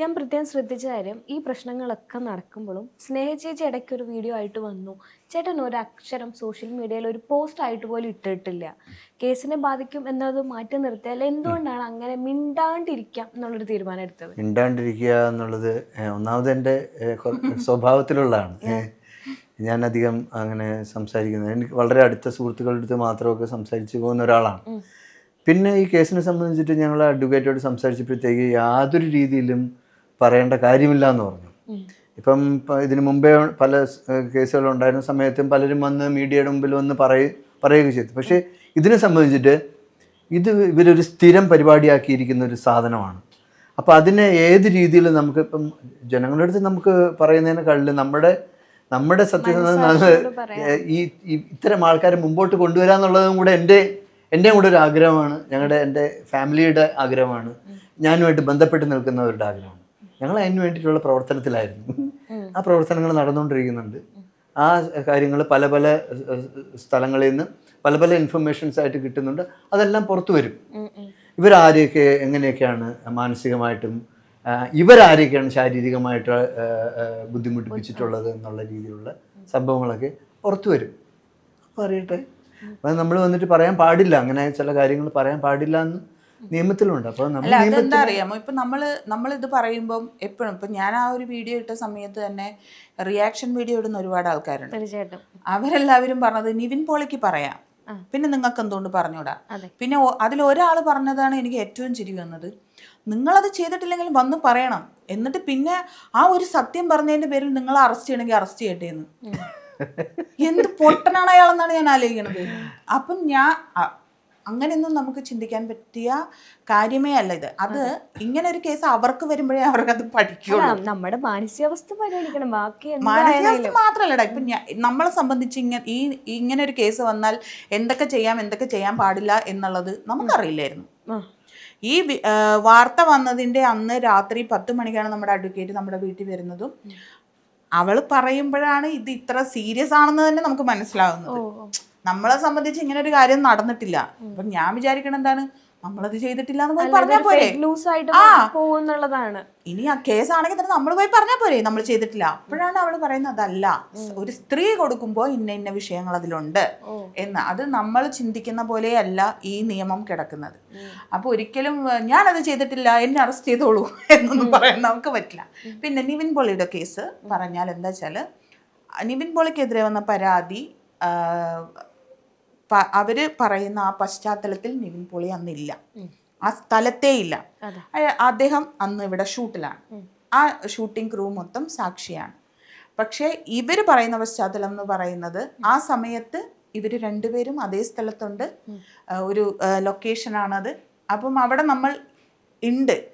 ഞാൻ പ്രത്യേകം ശ്രദ്ധിച്ച കാര്യം ഈ പ്രശ്നങ്ങളൊക്കെ നടക്കുമ്പോഴും സ്നേഹചേച്ചി ഇടയ്ക്ക് ഒരു വീഡിയോ ആയിട്ട് വന്നു. ചേട്ടൻ ഒരു അക്ഷരം സോഷ്യൽ മീഡിയയിൽ ഒരു പോസ്റ്റ് ആയിട്ട് പോലും ഇട്ടിട്ടില്ല. കേസിനെ ബാധിക്കും എന്നത് മാറ്റി നിർത്തിയാൽ എന്തുകൊണ്ടാണ് അങ്ങനെ മിണ്ടാണ്ടിരിക്കാം എന്നുള്ളൊരു തീരുമാനം എടുത്തത്? മിണ്ടാണ്ടിരിക്കുക എന്നുള്ളത് ഒന്നാമത് എന്റെ സ്വഭാവത്തിലുള്ളതാണ്. ഞാനധികം ഞാൻ അധികം അങ്ങനെ സംസാരിക്കുന്നത് എനിക്ക് വളരെ അടുത്ത സുഹൃത്തുക്കളുടെ അടുത്ത് മാത്രമൊക്കെ സംസാരിച്ചു പോകുന്ന ഒരാളാണ്. പിന്നെ ഈ കേസിനെ സംബന്ധിച്ചിട്ട് ഞങ്ങൾ അഡ്വക്കേറ്റോട് സംസാരിച്ചപ്പോഴത്തേക്ക് യാതൊരു രീതിയിലും പറയേണ്ട കാര്യമില്ല എന്ന് പറഞ്ഞു ഇപ്പം ഇതിനു മുമ്പേ പല കേസുകൾ ഉണ്ടായിരുന്ന സമയത്തും പലരും വന്ന് മീഡിയയുടെ മുമ്പിൽ വന്ന് പറയ പറയുക ചെയ്തു. പക്ഷേ ഇതിനെ സംബന്ധിച്ചിട്ട് ഇത് ഇവരൊരു സ്ഥിരം പരിപാടിയാക്കിയിരിക്കുന്ന ഒരു സാധനമാണ്. അപ്പോൾ അതിനെ ഏത് രീതിയിൽ നമുക്ക് ഇപ്പം ജനങ്ങളുടെ അടുത്ത് നമുക്ക് പറയുന്നതിനെക്കാളിൽ നമ്മുടെ നമ്മുടെ സത്യസന്ധത ഈ ഇത്തരം ആൾക്കാരെ മുമ്പോട്ട് കൊണ്ടുവരാന്നുള്ളതും കൂടെ എന്റെ എന്റെ കൂടെ ഒരു ആഗ്രഹമാണ്. ഞങ്ങളുടെ എന്റെ ഫാമിലിയുടെ ആഗ്രഹമാണ്. ഞാനുമായിട്ട് ബന്ധപ്പെട്ട് നിൽക്കുന്നവരുടെ ആഗ്രഹമാണ്. ഞങ്ങൾ അതിന് വേണ്ടിയിട്ടുള്ള പ്രവർത്തനത്തിലായിരുന്നു. ആ പ്രവർത്തനങ്ങൾ നടന്നുകൊണ്ടിരിക്കുന്നുണ്ട്. ആ കാര്യങ്ങൾ പല പല സ്ഥലങ്ങളിൽ നിന്ന് പല പല ഇൻഫർമേഷൻസ് ആയിട്ട് കിട്ടുന്നുണ്ട്. അതെല്ലാം പുറത്തു വരും. ഇവരാരെയൊക്കെ എങ്ങനെയൊക്കെയാണ് മാനസികമായിട്ടും ഇവരാരെയൊക്കെയാണ് ശാരീരികമായിട്ട് ബുദ്ധിമുട്ടിപ്പിച്ചിട്ടുള്ളത് എന്നുള്ള രീതിയിലുള്ള സംഭവങ്ങളൊക്കെ പുറത്തു വരും. അപ്പോൾ അറിയട്ടെ. അപ്പം നമ്മൾ വന്നിട്ട് പറയാൻ പാടില്ല. അങ്ങനെ ചില കാര്യങ്ങൾ പറയാൻ പാടില്ല എന്ന് നിയമത്തിലുണ്ട്. അപ്പോൾ നമ്മൾ അതെന്താ അറിയാമോ? ഇപ്പൊ നമ്മൾ നമ്മളിത് പറയുമ്പം എപ്പോഴും ഇപ്പൊ ഞാൻ ആ ഒരു വീഡിയോ ഇട്ട സമയത്ത് തന്നെ റിയാക്ഷൻ വീഡിയോ ഇടുന്ന ഒരുപാട് ആൾക്കാരുണ്ട്. തീർച്ചയായിട്ടും. അവരെല്ലാവരും പറഞ്ഞത് നിവിൻ പോളിക്ക് പറയാം. പിന്നെ നിങ്ങൾക്ക് എന്തുകൊണ്ട് പറഞ്ഞൂടാ പിന്നെ അതിൽ ഒരാൾ പറഞ്ഞതാണ് എനിക്ക് ഏറ്റവും ചിരി വന്നത്. നിങ്ങളത് ചെയ്തിട്ടില്ലെങ്കിൽ വന്ന് പറയണം. എന്നിട്ട് പിന്നെ ആ ഒരു സത്യം പറഞ്ഞതിന്റെ പേരിൽ നിങ്ങൾ അറസ്റ്റ് ചെയ്യണമെങ്കിൽ അറസ്റ്റ് ചെയ്യട്ടെ എന്ന്. എന്ത് പൊട്ടനാണ് അയാളെന്നാണ് ഞാൻ ആലോചിക്കണത്. അപ്പം ഞാൻ അങ്ങനെയൊന്നും നമുക്ക് ചിന്തിക്കാൻ പറ്റിയ കാര്യമേ അല്ല ഇത്. അത് ഇങ്ങനെ ഒരു കേസ് അവർക്ക് വരുമ്പോഴേ അവർക്ക് പഠിക്കുള്ളൂ. അല്ല, നമ്മുടെ മാനസികാവസ്ഥ പരിഗണിക്കണം. ബാക്കി മാനസികാവസ്ഥ മാത്രല്ലടാ ഇപ്പൊ നമ്മളെ സംബന്ധിച്ച് ഇങ്ങനെ ഈ ഇങ്ങനെ ഒരു കേസ് വന്നാൽ എന്തൊക്കെ ചെയ്യാം എന്തൊക്കെ ചെയ്യാൻ പാടില്ല എന്നുള്ളത് നമുക്കറിയില്ലായിരുന്നു. ഈ വാർത്ത വന്നതിന്റെ അന്ന് രാത്രി പത്ത് മണിക്കാണ് നമ്മുടെ അഡ്വക്കേറ്റ് നമ്മുടെ വീട്ടിൽ വരുന്നതും. അവൾ പറയുമ്പോഴാണ് ഇത് ഇത്ര സീരിയസ് ആണെന്ന് തന്നെ നമുക്ക് മനസ്സിലാവുന്നത്. നമ്മളെ സംബന്ധിച്ച് ഇങ്ങനെ ഒരു കാര്യം നടന്നിട്ടില്ല. അപ്പൊ ഞാൻ വിചാരിക്കണം എന്താണ്? നമ്മളത് ചെയ്തിട്ടില്ല എന്ന് പോയി പറഞ്ഞാൽ പോരെ. ന്യൂസ് ആയിട്ട്. പോകുന്നുള്ളതാണ്. ഇനി ആ കേസാണെങ്കിൽ തന്നെ നമ്മൾ പോയി പറഞ്ഞാൽ പോരെ. നമ്മൾ ചെയ്തിട്ടില്ല. അപ്പോഴാണ് അവൾ പറയുന്നത് അതല്ല. ഒരു സ്ത്രീ കൊടുക്കുമ്പോൾ ഇന്ന ഇന്ന വിഷയങ്ങൾ അതിലുണ്ട്. എന്ന്. അത് നമ്മൾ ചിന്തിക്കുന്ന പോലെയല്ല ഈ നിയമം കിടക്കുന്നത്. അപ്പൊ ഒരിക്കലും ഞാൻ ഞാനത് ചെയ്തിട്ടില്ല. എന്നെ അറസ്റ്റ് ചെയ്തോളൂ എന്നൊന്നും പറയാൻ നമുക്ക് പറ്റില്ല. പിന്നെ നിവിൻ പോളിയുടെ കേസ് പറഞ്ഞാൽ എന്താ വെച്ചാൽ നിവിൻ പോളിക്കെതിരെ വന്ന പരാതി അവർ പറയുന്ന ആ പശ്ചാത്തലത്തിൽ നിവിൻ പോളി അന്നില്ല. ആ സ്ഥലത്തേ ഇല്ല. അദ്ദേഹം അന്ന് ഇവിടെ ഷൂട്ടിലാണ്. ആ ഷൂട്ടിംഗ് ക്രൂ മൊത്തം സാക്ഷിയാണ്. പക്ഷേ ഇവർ പറയുന്ന പശ്ചാത്തലം എന്ന് പറയുന്നത് ആ സമയത്ത് ഇവർ രണ്ടുപേരും അതേ സ്ഥലത്തുണ്ട്. ഒരു ലൊക്കേഷനാണത്. അപ്പം അവിടെ നമ്മൾ ഉണ്ട്.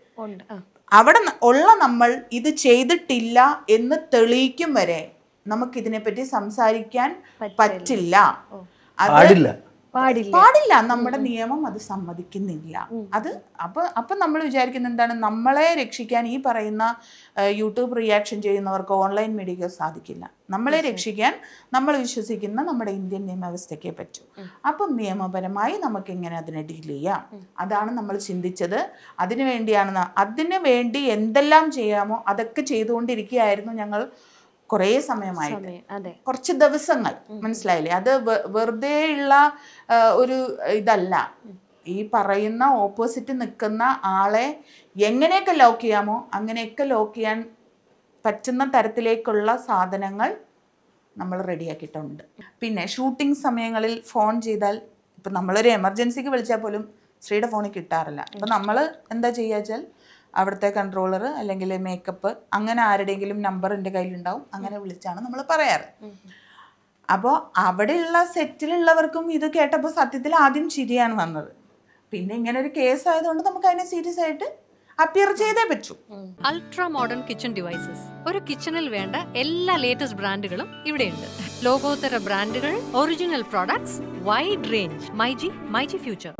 അവിടെ ഉള്ള നമ്മൾ ഇത് ചെയ്തിട്ടില്ല എന്ന് തെളിയിക്കും വരെ നമുക്കിതിനെപ്പറ്റി സംസാരിക്കാൻ പറ്റില്ല. പാടില്ല. പാടില്ല. പാടില്ല. നമ്മുടെ നിയമം അത് സമ്മതിക്കുന്നില്ല. അത് അപ്പൊ അപ്പൊ നമ്മൾ വിചാരിക്കുന്ന എന്താണ്? നമ്മളെ രക്ഷിക്കാൻ ഈ പറയുന്ന യൂട്യൂബ് റിയാക്ഷൻ ചെയ്യുന്നവർക്ക് ഓൺലൈൻ മീഡിയക്ക് സാധിക്കില്ല. നമ്മളെ രക്ഷിക്കാൻ നമ്മൾ വിശ്വസിക്കുന്ന നമ്മുടെ ഇന്ത്യൻ നിയമവ്യവസ്ഥയ്ക്ക് പറ്റൂ. അപ്പം നിയമപരമായി നമുക്ക് എങ്ങനെ അതിനെ ഡീൽ ചെയ്യാം. അതാണ് നമ്മൾ ചിന്തിച്ചത്. അതിനു വേണ്ടിയാണ് അതിനു വേണ്ടി എന്തെല്ലാം ചെയ്യാമോ അതൊക്കെ ചെയ്തുകൊണ്ടിരിക്കുകയായിരുന്നു ഞങ്ങൾ കുറേ സമയമായിട്ട്. കുറച്ച് ദിവസങ്ങൾ മനസ്സിലായില്ലേ? അത് വെറുതെ ഉള്ള ഒരു ഇതല്ല. ഈ പറയുന്ന ഓപ്പോസിറ്റ് നിൽക്കുന്ന ആളെ എങ്ങനെയൊക്കെ ലോക്ക് ചെയ്യാമോ അങ്ങനെയൊക്കെ ലോക്ക് ചെയ്യാൻ പറ്റുന്ന തരത്തിലേക്കുള്ള സാധനങ്ങൾ നമ്മൾ റെഡിയാക്കിയിട്ടുണ്ട് പിന്നെ ഷൂട്ടിംഗ് സമയങ്ങളിൽ ഫോൺ ചെയ്താൽ ഇപ്പം നമ്മളൊരു എമർജൻസിക്ക് വിളിച്ചാൽ പോലും ശ്രീയുടെ ഫോണിൽ കിട്ടാറില്ല. അപ്പം നമ്മൾ എന്താ ചെയ്യുക വെച്ചാൽ അവിടുത്തെ കൺട്രോളർ അല്ലെങ്കിൽ മേക്കപ്പ് അങ്ങനെ ആരുടെയെങ്കിലും നമ്പർ എന്റെ കയ്യിലുണ്ടാവും. അങ്ങനെ വിളിച്ചാണ് നമ്മൾ പറയാറ്. അപ്പോൾ അവിടെയുള്ള സെറ്റിലുള്ളവർക്കും ഇത് കേട്ടപ്പോൾ സത്യത്തിൽ ആദ്യം ചിരിയാണ് വന്നത്. പിന്നെ ഇങ്ങനെ ഒരു കേസ് ആയതുകൊണ്ട് നമുക്ക് അതിനെ സീരിയസ് ആയിട്ട് അപ്പിയർ ചെയ്തേ പറ്റൂ. അൾട്രാ മോഡേൺ കിച്ചൺ ഡിവൈസസ് ഒരു കിച്ചണിൽ വേണ്ട എല്ലാ ലേറ്റസ്റ്റ് ബ്രാൻഡുകളും ഇവിടെയുണ്ട്. ലോകോത്തര ബ്രാൻഡുകൾ original products wide range myG myG future